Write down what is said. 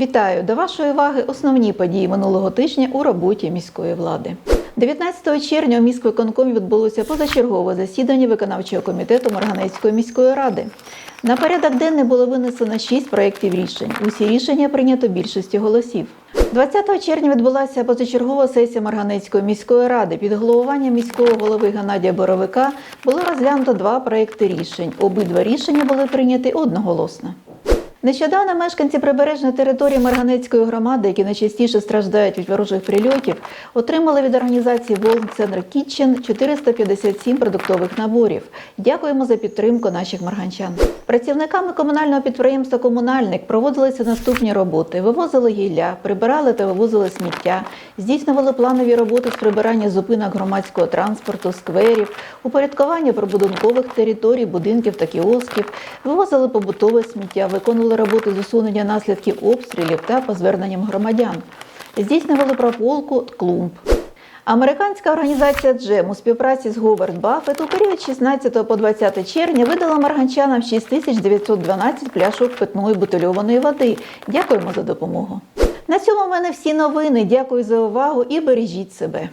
Вітаю до вашої уваги основні події минулого тижня у роботі міської влади. 19 червня у міськвиконкомі відбулося позачергове засідання виконавчого комітету Марганецької міської ради. На порядок денний було винесено 6 проєктів рішень. Усі рішення прийнято більшістю голосів. 20 червня відбулася позачергова сесія Марганецької міської ради. Під головуванням міського голови Геннадія Боровика було розглянуто два проекти рішень. Обидва рішення були прийняті одноголосно. Нещодавно мешканці прибережної території Марганецької громади, які найчастіше страждають від ворожих прильотів, отримали від організації Волн Центр Кітчен 457 продуктових наборів. Дякуємо за підтримку наших марганчан. Працівниками комунального підприємства Комунальник проводилися наступні роботи: вивозили гілля, прибирали та вивозили сміття, здійснювали планові роботи з прибирання зупинок громадського транспорту, скверів, упорядкування прибудинкових територій, будинків та кіосків, вивозили побутове сміття, виконували роботи з усунення наслідків обстрілів та по зверненням громадян, здійснювали прополку клумб. Американська організація Джем у співпраці з Говард Баффет у період 16 по 20 червня видала марганчанам 6912 пляшок питної бутильованої води. Дякуємо за допомогу. На цьому в мене всі новини. Дякую за увагу і бережіть себе.